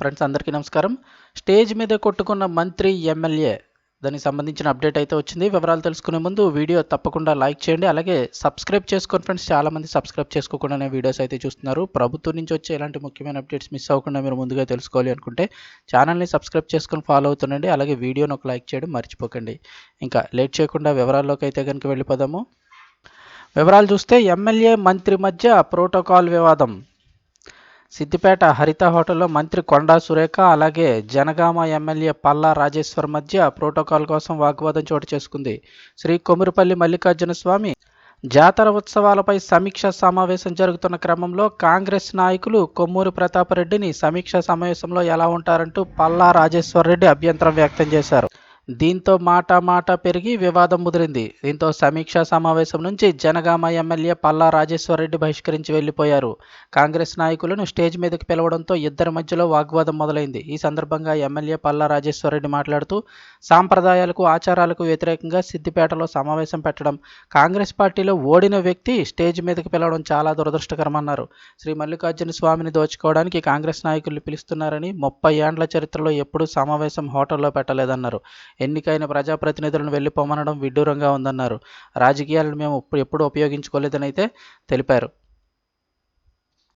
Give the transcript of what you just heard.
Friends అందరికీ నమస్కారం. Stage మీద కొట్టుకున్న మంత్రి ఎమ్మెల్యే దానికి సంబంధించిన అప్డేట్ అయితే వచ్చింది. వివరాలు తెలుసుకునే ముందు వీడియో తప్పకుండా లైక్ చేయండి. అలాగే సబ్స్క్రైబ్ చేసుకోండి ఫ్రెండ్స్ చాలామంది సబ్స్క్రైబ్ చేసుకోకుండానే వీడియోస్ అయితే చూస్తున్నారు. ప్రభుత్వం నుంచి వచ్చే ఎలాంటి ముఖ్యమైన అప్డేట్స్ మిస్ అవ్వకుండా మీరు ముందుగా తెలుసుకోవాలి అనుకుంటే ఛానల్ని సబ్స్క్రైబ్ చేసుకొని ఫాలో అవుతుండండి. అలాగే వీడియోని ఒక లైక్ చేయడం మర్చిపోకండి. ఇంకా లేట్ చేయకుండా వివరాల్లోకి అయితే కనుక వెళ్ళిపోదాము. వివరాలు చూస్తే ఎమ్మెల్యే మంత్రి మధ్య ప్రోటోకాల్ వివాదం. సిద్దిపేట హరిత హోటల్లో మంత్రి కొండా సురేఖ అలాగే జనగామ ఎమ్మెల్యే పల్లా రాజేశ్వర్ మధ్య ప్రోటోకాల్ కోసం వాగ్వాదం చోటు చేసుకుంది. శ్రీ కొమురుపల్లి మల్లికార్జున స్వామి జాతర ఉత్సవాలపై సమీక్ష సమావేశం జరుగుతున్న క్రమంలో కాంగ్రెస్ నాయకులు కొమ్మూరి ప్రతాపరెడ్డిని సమీక్ష సమావేశంలో ఎలా ఉంటారంటూ పల్లా రాజేశ్వర్ రెడ్డి అభ్యంతరం వ్యక్తం చేశారు. దీంతో మాట మాట పెరిగి వివాదం ముదిరింది. దీంతో సమీక్షా సమావేశం నుంచి జనగామ ఎమ్మెల్యే పల్లా రాజేశ్వరరెడ్డి బహిష్కరించి వెళ్ళిపోయారు కాంగ్రెస్ నాయకులను స్టేజ్ మీదకు పిలవడంతో ఇద్దరి మధ్యలో వాగ్వాదం మొదలైంది. ఈ సందర్భంగా ఎమ్మెల్యే పల్లా రాజేశ్వరరెడ్డి మాట్లాడుతూ సాంప్రదాయాలకు ఆచారాలకు వ్యతిరేకంగా సిద్దిపేటలో సమావేశం పెట్టడం కాంగ్రెస్ పార్టీలో ఓడిన వ్యక్తి స్టేజ్ మీదకు పిలవడం చాలా దురదృష్టకరమన్నారు. శ్రీ మల్లికార్జున స్వామిని దోచుకోవడానికి కాంగ్రెస్ నాయకులు పిలుస్తున్నారని ముప్పై ఏండ్ల చరిత్రలో ఎప్పుడూ సమావేశం హోటల్లో పెట్టలేదన్నారు. ఎన్నికైన ప్రజాప్రతినిధులను వెళ్ళిపోమనడం విడ్డూరంగా ఉందన్నారు. రాజకీయాలను మేము ఎప్పుడు ఉపయోగించుకోలేదని అయితే తెలిపారు.